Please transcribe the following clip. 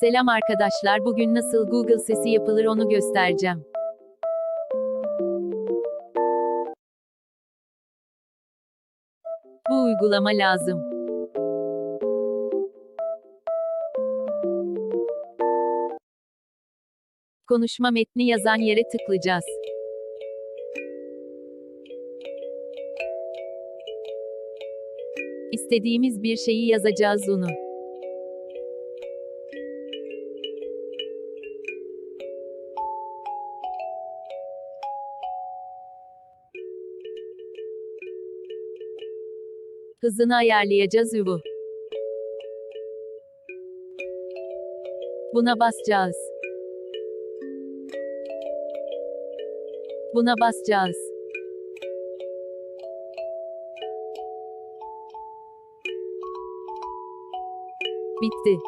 Selam arkadaşlar bugün nasıl Google sesi yapılır onu göstereceğim. Bu uygulama lazım. Konuşma metni yazan yere tıklayacağız. İstediğimiz bir şeyi yazacağız onu. Hızını ayarlayacağız bu. Buna basacağız. Buna basacağız. Bitti.